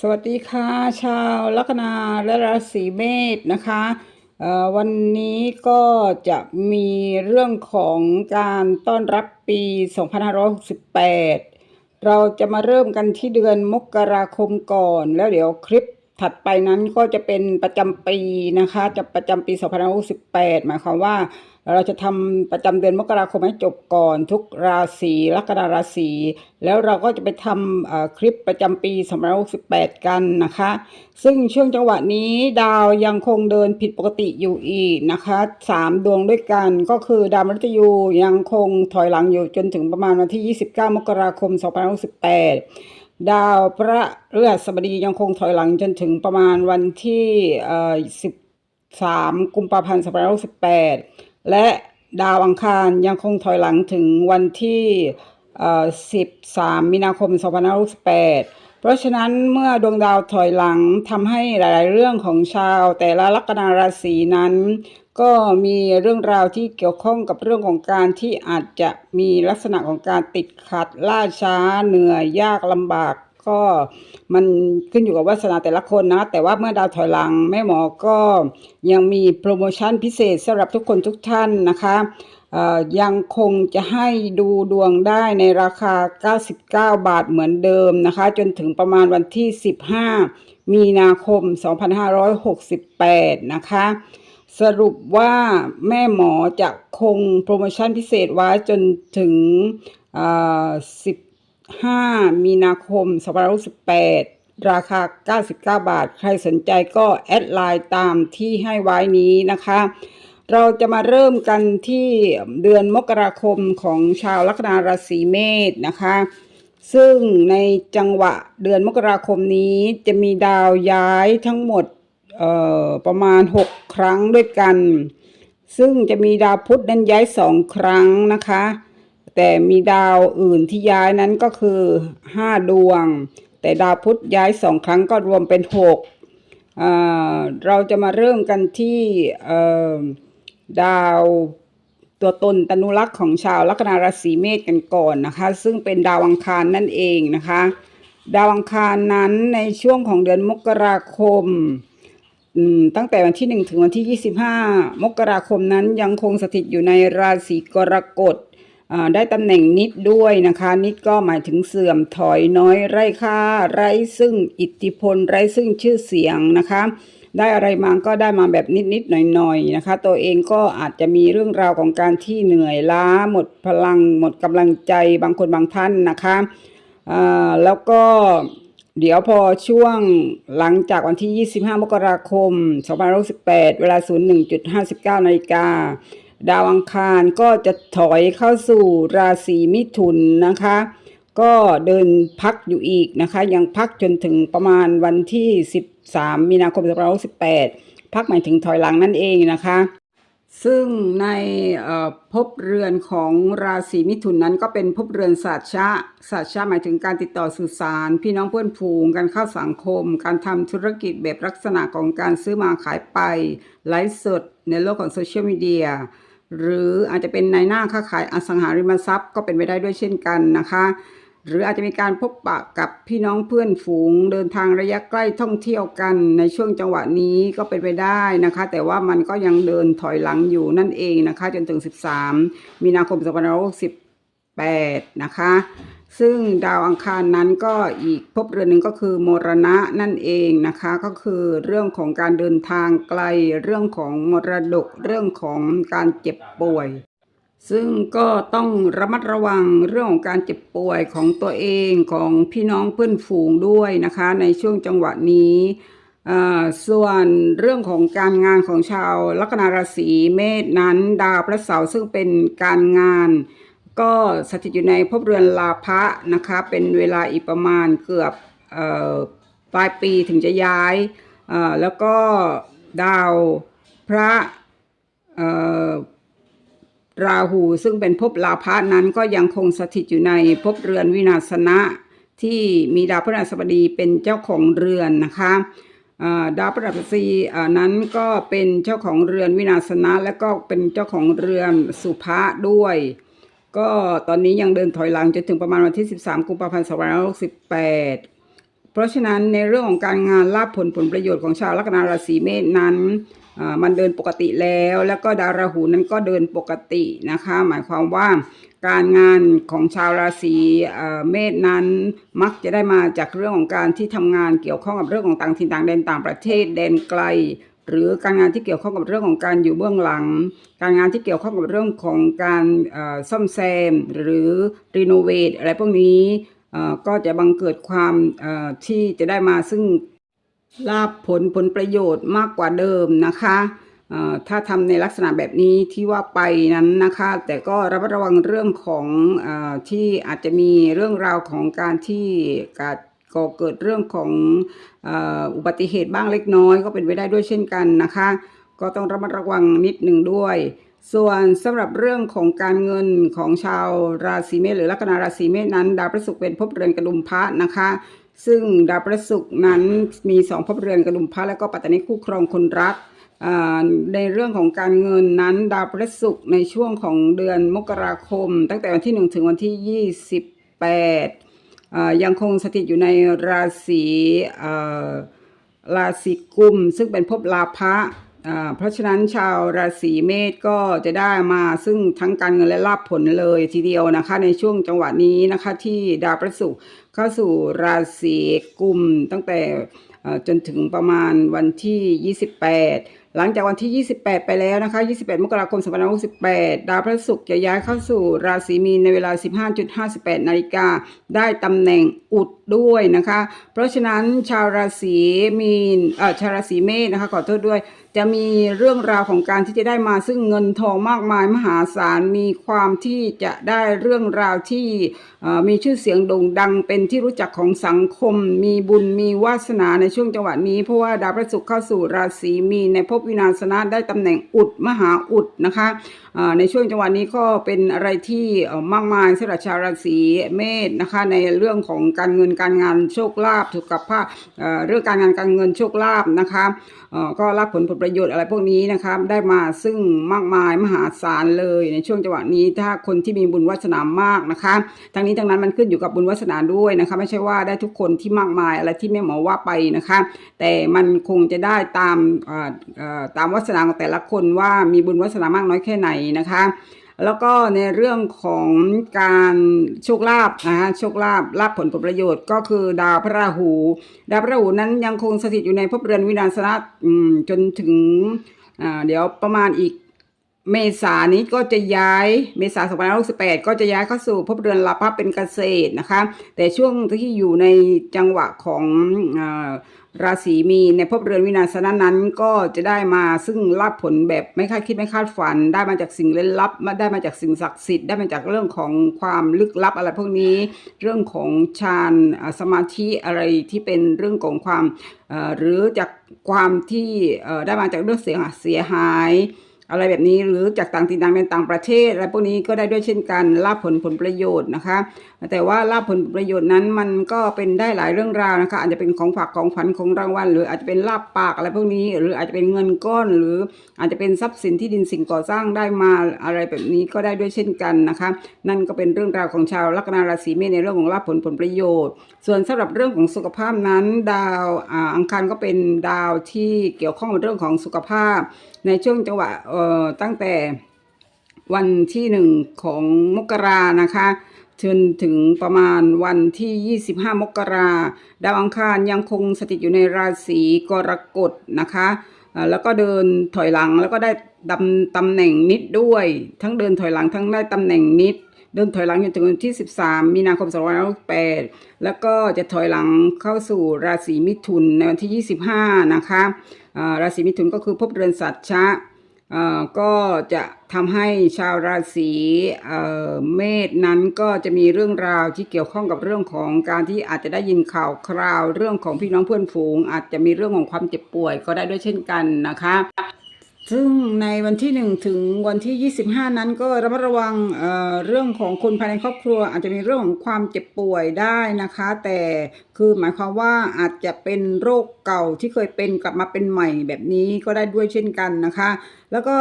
สวัสดีค่ะ ชาวลัคนาและราศีเมษนะคะวันนี้ก็จะมีเรื่องของการต้อนรับปี 2568 เราจะมาเริ่มกันที่เดือนมกราคมก่อน แล้วเดี๋ยวคลิป ถัดไปนั้นก็จะเป็นประจำปีนะคะ จะประจำปี2568หมายความว่า เราจะทำประจำเดือนมกราคมให้จบก่อนทุกราศีลัคนาราศีแล้วเราก็จะไปทำคลิปประจำปี2568 กันนะคะ ซึ่งช่วงจังหวะนี้ดาวยังคงเดินผิดปกติอยู่อีกนะคะสามดวงด้วยกันก็คือดาวมฤตยูยังคงถอยหลังอยู่จนถึงประมาณวันที่ 29 มกราคม2568 ดาวพระฤหัสบดียังคงถอยหลังจนถึงประมาณวันที่13 กุมภาพันธ์2568 และดาวอังคารยังคงถอยหลังถึงวันที่ 13 มีนาคม 2568 เพราะฉะนั้นเมื่อดวงดาวถอยหลังทำให้หลาย ๆ เรื่องของชาวแต่ละลัคนาราศีนั้น ก็มีเรื่องราวที่เกี่ยวข้องกับเรื่องของการที่อาจจะมีลักษณะของการติดขัดล่าช้าเหนื่อยยากลำบาก ก็มันขึ้นอยู่กับวาสนาแต่ละคนนะ แต่ว่าเมื่อดาวถอยหลังแม่หมอก็ยังมีโปรโมชั่นพิเศษสำหรับทุกคนทุกท่านนะคะอ่อยังคงจะให้ดูดวงได้ในราคา 99 บาทเหมือนเดิมนะคะ จนถึงประมาณวันที่ 15 มีนาคม 2568 นะคะ สรุปว่าแม่หมอจะคงโปรโมชั่นพิเศษไว้จนถึง 15 มีนาคม 2568 ราคา 99 บาท ใครสนใจก็แอดไลน์ตามที่ให้ไว้นี้นะคะ เราจะมาเริ่มกันที่เดือนมกราคมของชาวลัคนาราศีเมษนะคะ ซึ่งในจังหวะเดือนมกราคมนี้จะมีดาวย้ายทั้งหมด ประมาณ 6 ครั้งด้วยกัน ซึ่งจะมีดาวพุธนั้นย้ายสองครั้งนะคะ แต่มีดาวอื่นที่ย้ายนั้นก็คือ 5 ดวง แต่ดาวพุธย้ายสองครั้งก็รวมเป็น6อ่าเราจะมาเริ่มกันที่ดาวตัวตนตนุลักษ์ของชาวลัคนาราศีเมษกันก่อนนะคะ ซึ่งเป็นดาวอังคารนั่นเองนะคะ ดาวอังคารนั้นในช่วงของเดือนมกราคมอืม ตั้งแต่วันที่ 1 ถึงวันที่ 25 มกราคมนั้นยังคงสถิตอยู่ในราศีกรกฎได้ตำแหน่งนิดด้วยนะคะ นิดก็หมายถึงเสื่อมถอยน้อยไร้ค่า ไร้ซึ่งอิทธิพล ไร้ซึ่งชื่อเสียงนะคะ ได้อะไรมาก็ได้มาแบบนิดๆหน่อยๆนะคะ ตัวเองก็อาจจะมีเรื่องราวของการที่เหนื่อยล้า หมดพลัง หมดกำลังใจบางคนบางท่านนะคะแล้วก็ เดี๋ยวพอช่วงหลังจากวันที่ 25 มกราคม 2568 เวลา 01.59 นาฬิกา ดาวอังคารก็จะถอยเข้าสู่ราศีมิถุนนะคะ ก็เดินพักอยู่อีกนะคะ ยังพักจนถึงประมาณวันที่ 13 มีนาคม 2568 พักหมายถึงถอยหลังนั่นเองนะคะ ซึ่งในภพเรือนของราศีมิถุนนั้นก็เป็นภพเรือนศาสตร์ชะศาสตร์ชะหมายถึงการติดต่อสื่อสาร พี่น้องเพื่อนฝูงการเข้าสังคม การทำธุรกิจแบบลักษณะของการซื้อมาขายไปไลฟ์สดในโลกของโซเชียลมีเดียหรืออาจจะเป็นในายหน้าค้าขายอสังหาริมทรัพย์ก็เป็นไปได้ด้วยเช่นกันนะคะ หรืออาจจะมีการพบปะกับพี่น้องเพื่อนฝูง เดินทางระยะใกล้ท่องเที่ยวกันในช่วงจังหวะนี้ก็เป็นไปได้นะคะ แต่ว่ามันก็ยังเดินถอยหลังอยู่นั่นเองนะคะ จนถึง 13 มีนาคม2568 นะคะ ซึ่งดาวอังคารนั้นก็อีกภพเรือนหนึ่งก็คือมรณะนั่นเองนะคะ ก็คือเรื่องของการเดินทางไกลเรื่องของมรดกเรื่องของการเจ็บป่วย ซึ่งก็ต้องระมัดระวังเรื่องของการเจ็บป่วยของตัวเองของพี่น้องเพื่อนฝูงด้วยนะคะ ในช่วงจังหวะนี้ส่วนเรื่องของการงานของชาวลัคนาราศีเมษนั้น ดาวพระเสาร์ซึ่งเป็นการงาน ก็สถิตอยู่ในภพเรือนลาภะนะคะ เป็นเวลาอีกประมาณเกือบออปลายปีถึงจะย้าย แล้วก็ดาวพระ ราหูซึ่งเป็นภพลาภะนั้นก็ยังคงสถิตอยู่ในภพเรือนวินาศนะที่มีดาวพฤหัสบดีเป็นเจ้าของเรือนนะคะดาวพฤหัสบดีนั้นก็เป็นเจ้าของเรือนวินาศนะและก็เป็นเจ้าของเรือนสุภะด้วย ก็ตอนนี้ยังเดินถอยหลังจนถึงประมาณวันที่ 13 กุมภาพันธ์2568 เพราะฉะนั้นในเรื่องของการงานลาภผลผลประโยชน์ของชาวลัคนาราศีเมษนั้น มันเดินปกติแล้ว แล้วก็ดาวราหูนั้นก็เดินปกตินะคะ หมายความว่าการงานของชาวราศีเมษนั้นมักจะได้มาจากเรื่องของการที่ทำงานเกี่ยวข้องกับเรื่องของต่างถิ่นต่างแดนต่างประเทศแดนไกล หรือการงานที่เกี่ยวข้องกับเรื่องของการอยู่เบื้องหลัง การงานที่เกี่ยวข้องกับเรื่องของการซ่อมแซมหรือรีโนเวทอะไรพวกนี้ก็จะบังเกิดความที่จะได้มาซึ่ง ลาภผลผลประโยชน์มากกว่าเดิมนะคะถ้าทำในลักษณะแบบนี้ที่ว่าไปนั้นนะคะ แต่ก็ระมัดระวังเรื่องของอที่อาจจะมีเรื่องราวของการที่การก่อเกิดเรื่องของอ,อุบัติเหตุบ้างเล็กน้อย ก็เป็นไปได้ด้วยเช่นกันนะคะ ก็ต้องระมัดระวังนิดหนึ่งด้วย ส่วนสำหรับเรื่องของการเงินของชาวราศีเมษหรือลัคนาราศีเมษนั้น ดาวพฤหัสเป็นภพเรือนกระดุมพระนะคะ ซึ่งดาวพฤหัสนั้นมีสองภพเรือนกระดุมพระแล้วก็ปัตตานีคู่ครองคนรักในเรื่องของการเงินนั้น ดาวพฤหัสในช่วงของเดือนมกราคม ตั้งแต่วันที่ 1 ถึงวันที่ 28 ยังคงสถิตอยู่ในราศีราศีกุม ซึ่งเป็นภพลาภะเพราะฉะนั้นชาวราศีเมษก็จะได้มาซึ่งทั้งการเงินและลาภผลเลยทีเดียวนะคะ ในช่วงจังหวะนี้นะคะที่ดาวพฤหัส เข้าสู่ราศีกุมตั้งแต่จนถึงประมาณวันที่ 28 หลังจากวันที่ 28 ไปแล้วนะคะ 28 มกราคม 2568 ดาวพฤหัสจะย้ายเข้าสู่ราศีมีนในเวลา 15.58 นาฬิกา ได้ตำแหน่งอุดด้วยนะคะ เพราะฉะนั้นชาวราศีมีนเอ่อชาวราศีเมษนะคะขอโทษด้วย จะมีเรื่องราวของการที่จะได้มาซึ่งเงินทองมากมายมหาศาลมีความที่จะได้เรื่องราวที่มีชื่อเสียงโด่งดังเป็นที่รู้จักของสังคม มีบุญมีวาสนาในช่วงจังหวะนี้ เพราะว่าดาวพระศุกร์เข้าสู่ราศีมีในภพวินาศนะได้ตำแหน่งอุดมหาอุดนะคะในช่วงจังหวะนี้ก็เป็นอะไรที่มากมายสำหรับชาวราศีเมษนะคะในเรื่องของการเงินการงานโชคลาภสุขภาพเรื่องการงานการเงินโชคลาภนะคะก็รับผลผลประโยชน์อะไรพวกนี้นะคะได้มาซึ่งมากมายมหาศาลเลย ในช่วงจังหวะนี้ถ้าคนที่มีบุญวาสนามากนะคะทั้งนี้ทั้งนั้นมันขึ้นอยู่กับบุญวาสนาด้วยนะคะไม่ใช่ว่าได้ทุกคนที่มากมายอะไรที่แม่หมอว่าไปนะคะ แต่มันคงจะได้ตามตามวาสนาของแต่ละคนว่ามีบุญวาสนามากน้อยแค่ไหนนะคะ แล้วก็ในเรื่องของการโชคลาภนะฮะโชคลาภลาภผลผลประโยชน์ก็คือดาวพระราหู ดาวพระราหูนั้นยังคงสถิตอยู่ในภพเรือนวินาศนะจนถึงเดี๋ยวประมาณอีกเมษานี้ก็จะย้ายเมษา2568 ก็จะย้ายเข้าสู่ภพเรือนลาภเป็นเกษตรนะคะ แต่ช่วงที่อยู่ในจังหวะของ ราศีมีในภพเรือนวินาศนะนั้นก็จะได้มาซึ่งลาภผลแบบไม่คาดคิดไม่คาดฝัน ได้มาจากสิ่งเล่นลับมาได้มาจากสิ่งศักดิ์สิทธิ์ได้มาจากเรื่องของความลึกลับอะไรพวกนี้ เรื่องของฌานสมาธิอะไรที่เป็นเรื่องของความหรือจากความที่ได้มาจากเรื่องเสียเสียหายอะไรแบบนี้หรือจากต่างถิ่นต่างแดนต่างประเทศอะไรพวกนี้ก็ได้ด้วยเช่นกันลาภผลผลประโยชน์นะคะ แต่ว่าลาภผลประโยชน์นั้นมันก็เป็นได้หลายเรื่องราวนะคะอาจจะเป็นของฝากของขวัญของรางวัล หรืออาจจะเป็นลาบปากอะไรพวกนี้ หรืออาจจะเป็นเงินก้อน หรืออาจจะเป็นทรัพย์สินที่ดินสิ่งก่อสร้างได้มาอะไรแบบนี้ก็ได้ด้วยเช่นกันนะคะ นั่นก็เป็นเรื่องราวของชาวลัคนาราศีเมษในเรื่องของลาภผลผลประโยชน์ ส่วนสำหรับเรื่องของสุขภาพนั้น ดาวอ,อังคารก็เป็นดาวที่เกี่ยวข้องกับเรื่องของสุขภาพ ในช่วงจังหวะตั้งแต่วันที่หนึ่งของมกรานะคะ จนถึงประมาณวันที่ 25 มกราดาวอังคารยังคงสถิตอยู่ในราศีกรกฎนะคะแล้วก็เดินถอยหลังแล้วก็ได้ดำตำแหน่งนิดด้วย ทั้งเดินถอยหลังทั้งได้ตำแหน่งนิด เดินถอยหลังจนถึงวันที่ 13 มีนาคม2568แล้วก็จะถอยหลังเข้าสู่ราศีมิถุนในวันที่ 25 นะคะราศีมิถุนก็คือภพเรือนสัตว์ชะ ก็จะทำให้ชาวราศีเมษนั้นก็จะมีเรื่องราวที่เกี่ยวข้องกับเรื่องของการที่อาจจะได้ยินข่าวคราว เรื่องของพี่น้องเพื่อนฝูง อาจจะมีเรื่องของความเจ็บป่วยก็ได้ด้วยเช่นกันนะคะ ซึ่งในวันที่ 1 ถึงวันที่ 25 นั้นก็ระมัดระวังเเรื่องของคนภายในครอบครัว อาจจะมีเรื่องของความเจ็บป่วยได้นะคะ แต่คือหมายความว่าอาจจะเป็นโรคเก่าที่เคยเป็นกลับมาเป็นใหม่แบบนี้ก็ได้ด้วยเช่นกันนะคะ แล้วก็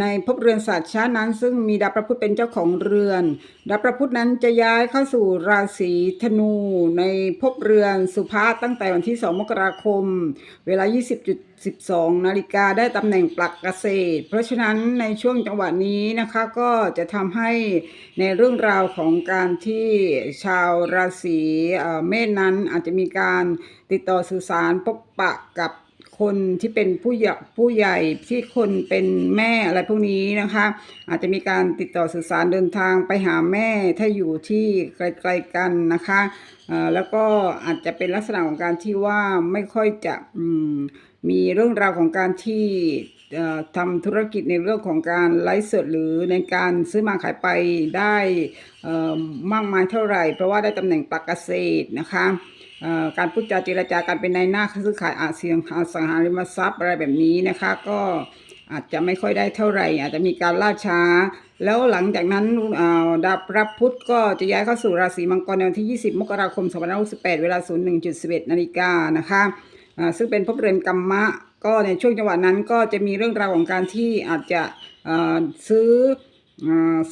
ในภพเรือนศาสตร์ชานั้น ซึ่งมีดาวพระพุธเป็นเจ้าของเรือนดาวพระพุธนั้นจะย้ายเข้าสู่ราศีธนู ในภพเรือนสุภาษตั้งแต่วันที่ 2 มกราคม เวลา12 นาฬิกาได้ตำแหน่งปลักเกษตร เพราะฉะนั้นในช่วงจังหวะนี้นะคะก็จะทำให้ในเรื่องราวของการที่ชาวราศีเอ่อเมษนั้นอาจจะมีการติดต่อสื่อสารพบปะกับคนที่เป็นผู้ใหญ่ผู้ใหญ่ที่คนเป็นแม่อะไรพวกนี้นะคะ อาจจะมีการติดต่อสื่อสารเดินทางไปหาแม่ถ้าอยู่ที่ไกลๆกันนะคะแล้วก็อาจจะเป็นลักษณะของการที่ว่าไม่ค่อยจะอืม มีเรื่องราวของการที่ทำธุรกิจในเรื่องของการไลฟ์สดหรือในการซื้อมาขายไปได้มากมายเท่าไหร่ เพราะว่าได้ตำแหน่งปลักเกษตรนะคะการพูดจาเจรจาการเป็นนายหน้าซื้อขายอาเซียงอสังหาริมทรัพย์อะไรแบบนี้นะคะก็อาจจะไม่ค่อยได้เท่าไหร่ อาจจะมีการล่าช้า แล้วหลังจากนั้นดาวพระพุธก็จะย้ายเข้าสู่ราศีมังกรในวันที่ 20 มกราคม 2568 เวลา 01.11 นาฬิกานะคะ ซึ่งเป็นภพเรือนกรรมะ ก็ในช่วงจังหวะนั้นก็จะมีเรื่องราวของการที่อาจจะซื้อ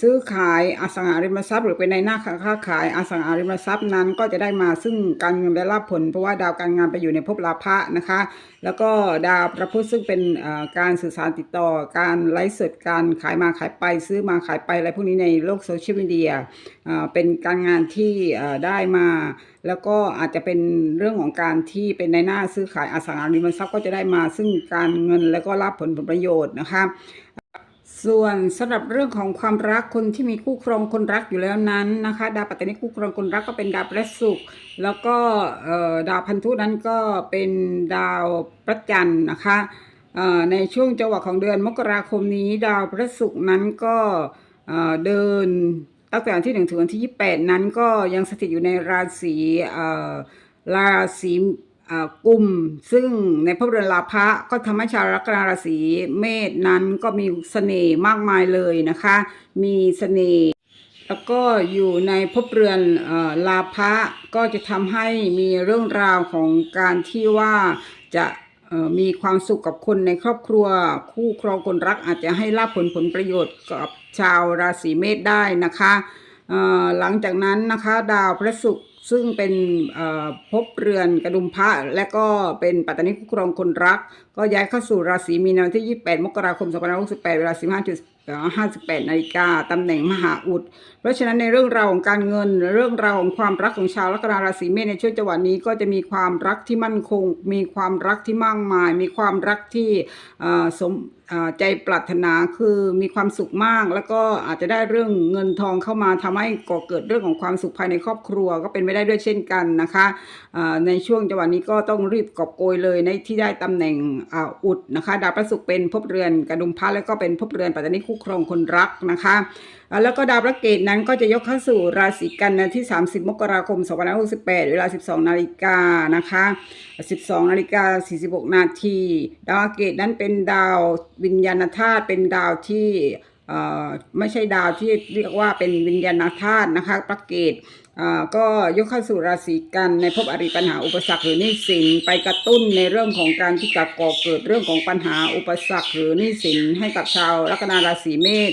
ซื้อขายอสังหาริมทรัพย์ หรือเป็นในหน้าค้าขายอสังหาริมทรัพย์นั้น ก็จะได้มาซึ่งการเงินและลาภผล เพราะว่าดาวการงานไปอยู่ในภพลาภะนะคะ แล้วก็ดาวพระพุธซึ่งเป็นการสื่อสารติดต่อการไลฟ์สดการขายมาขายไป ซื้อมาขายไปอะไรพวกนี้ในโลกโซเชียลมีเดียเป็นการงานที่ได้มาแล้วก็อาจจะเป็นเรื่องของการที่เป็นในหน้าซื้อขายอสังหาริมทรัพย์ก็จะได้มาซึ่งการเงินแล้วก็ลาภผลผลประโยชน์นะคะ ส่วนสำหรับเรื่องของความรักคนที่มีคู่ครองคนรักอยู่แล้วนั้นนะคะ ดาวปัตตานีคู่ครองคนรักก็เป็นดาวพระศุกร์แล้วก็ดาวพันธุนั้นก็เป็นดาวพระจันทร์นะคะในช่วงจังหวะของเดือนมกราคมนี้ ดาวพระศุกร์นั้นก็เดินตั้งแต่วันที่หนึ่งถึงวันที่ยี่แปดนั้นก็ยังสถิตอยู่ในราศีราศี กลุ่มซึ่งในภพเรือนลาภะก็ทำให้ชาวลัคนาราศีเมษนั้นก็มีเสน่ห์มากมายเลยนะคะ มีเสน่ห์แล้วก็อยู่ในภพเรือนอลาภะก็จะทำให้มีเรื่องราวของการที่ว่าจะมีความสุขกับคนในครอบครัว คู่ครองคนรักอาจจะให้ลาภผลผลประโยชน์กับชาวราศีเมษได้นะคะหลังจากนั้นนะคะ ดาวพระศุกร์ ซึ่งเป็นพบเรือนกระดุมพระและก็เป็นปัตตานีคู่ครองคนรัก ก็ย้ายเข้าสู่ราศีมีนาวันที่ 28 มกราคม 2568 เวลา 15.58นาฬิกาตำแหน่งมหาอุด เพราะฉะนั้นในเรื่องราวของการเงิน เรื่องราวของความรักของชาวลัคนาราศีเมษในช่วงจังหวะนี้ก็จะมีความรักที่มั่นคง มีความรักที่มากมาย มีความรักที่อ่อสมอ่อใจปรารถนาคือมีความสุขมาก แล้วก็อาจจะได้เรื่องเงินทองเข้ามาทำให้ก่อเกิดเรื่องของความสุขภายในครอบครัวก็เป็นไปได้ด้วยเช่นกันนะคะอ่อในช่วงจังหวะนี้ก็ต้องรีบกอบโกยเลยในที่ได้ตำแหน่งอ่าอุดนะคะดาวพระศุกร์เป็นภพเรือนกระดุมพระแล้วก็เป็นภพเรือนปัตตานีคู่ครองคนรักนะคะ แล้วก็ดาวพระเกตนั้นก็จะยกเข้าสู่ราศีกันในที่ 30 มกราคม 2568 เวลา 12 นาฬิกานะคะ 12 นาฬิกา 46 นาที ดาวเกตนั้นเป็นดาววิญญาณธาตุเป็นดาวที่ ไม่ใช่ดาวที่เรียกว่าเป็นวิญญาณธาตุนะคะพระเกตอ่าก็ยกเข้าสู่ราศีกันในภพอริปัญหาอุปสรรคหรือนี้สินไปกระตุ้นในเรื่องของการที่จะก่อเกิดเรื่องของปัญหาอุปสรรคหรือนี้สินให้กับชาวลัคนาราศีเมษ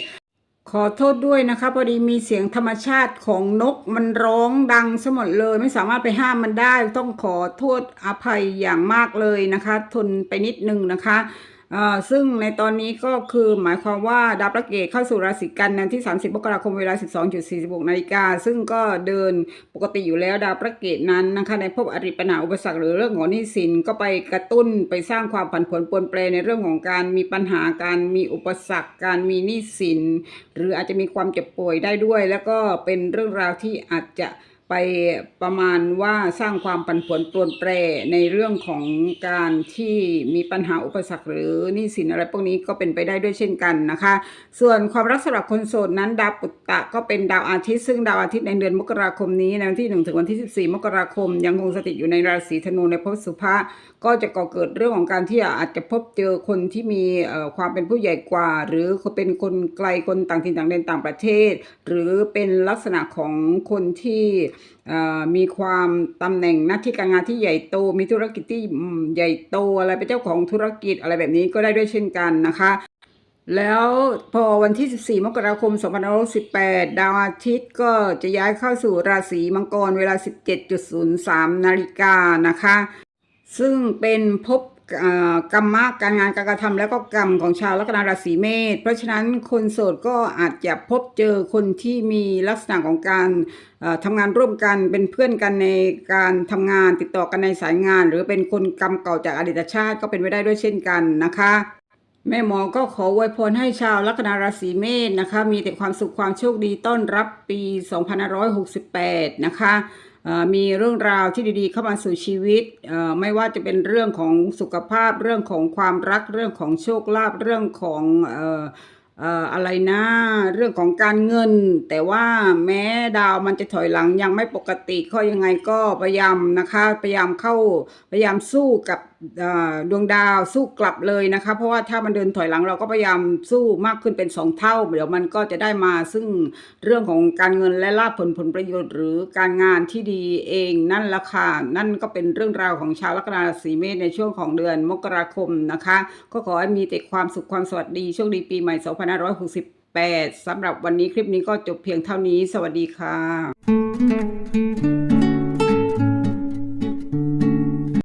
ขอโทษด้วยนะคะพอดีมีเสียงธรรมชาติของนกมันร้องดังสมดเลย ไม่สามารถไปห้ามมันได้ ต้องขอโทษอภัยอย่างมากเลยนะคะ ทนไปนิดนึงนะคะ ซึ่งในตอนนี้ก็คือหมายความว่าดาวพระเกตเข้าสู่ราศีกันในที่ 30มกราคมเวลา 12.46นาฬิกาซึ่งก็เดินปกติอยู่แล้วดาวพระเกตนั้นนะคะในภพอริปัญหาอุปสรรคหรือเรื่องของหนี้สินก็ไปกระตุ้นไปสร้างความผันผวนปวนแปรในเรื่องของการมีปัญหาการมีอุปสรรค การมีหนี้สิน หรืออาจจะมีความเจ็บป่วยได้ด้วย แล้วก็เป็นเรื่องราวที่อาจจะ ไปประมาณว่าสร้างความปั่นป่วนปรวนแปรในเรื่องของการที่มีปัญหาอุปสรรคหรือนี่สินอะไรพวกนี้ก็เป็นไปได้ด้วยเช่นกันนะคะ ส่วนความรักสำหรับคนโสดนั้นดาวปุตตะก็เป็นดาวอาทิตย์ซึ่งดาวอาทิตย์ในเดือนมกราคมนี้ในวันที่ 1 ถึงวันที่ 14 มกราคม ยังคงสถิตอยู่ในราศีธนูในภพสุภา ก็จะก่อเกิดเรื่องของการที่อาจจะพบเจอคนที่มีความเป็นผู้ใหญ่กว่า หรือเป็นคนไกลคนต่างถิ่นต่างแดนต่างประเทศ หรือเป็นลักษณะของคนที่มีความตำแหน่งหน้าที่การงานที่ใหญ่โต มีธุรกิจที่ใหญ่โตอะไรเป็นเจ้าของธุรกิจอะไรแบบนี้ก็ได้ด้วยเช่นกันนะคะแล้วพอวันที่ 14 มกราคม 2518 ดาวอาทิตย์ก็จะย้ายเข้าสู่ราศีมังกรเวลา 17.03 นาฬิกานะคะ ซึ่งเป็นภพกรรมะการงานการกระทำแล้วก็กรรมของชาวลัคนาราศีเมษเพราะฉะนั้นคนโสดก็อาจจะพบเจอคนที่มีลักษณะของการทำงานร่วมกันเป็นเพื่อนกันในการทำงานติดต่อกันในสายงาน หรือเป็นคนกรรมเก่าจากอดีตชาติก็เป็นไปได้ด้วยเช่นกันนะคะแม่หมอก็ขออวยพรให้ชาวลัคนาราศีเมษนะคะ มีแต่ความสุขความโชคดีต้อนรับปี 2568 นะคะ มีเรื่องราวที่ดีๆ เข้ามาสู่ชีวิต ไม่ว่าจะเป็นเรื่องของสุขภาพเรื่องของความรักเรื่องของโชคลาภเรื่องของ อะไรนะ เรื่องของการเงิน แต่ว่าแม้ดาวมันจะถอยหลังยังไม่ปกติก็ยังไงก็พยายามนะคะพยายามเข้าพยายามสู้กับดวงดาวสู้กลับเลยนะคะ เพราะว่าถ้ามันเดินถอยหลังเราก็พยายามสู้มากขึ้นเป็นสองเท่า เดี๋ยวมันก็จะได้มาซึ่งเรื่องของการเงินและลาภผลผลประโยชน์ หรือการงานที่ดีเองนั่นละค่ะนั่นก็เป็นเรื่องราวของชาวลัคนาราศีเมษในช่วงของเดือนมกราคมนะคะ ก็ขอให้มีแต่ความสุขความสวัสดีโชคดีปีใหม่2568สำหรับวันนี้คลิปนี้ก็จบเพียงเท่านี้ สวัสดีค่ะ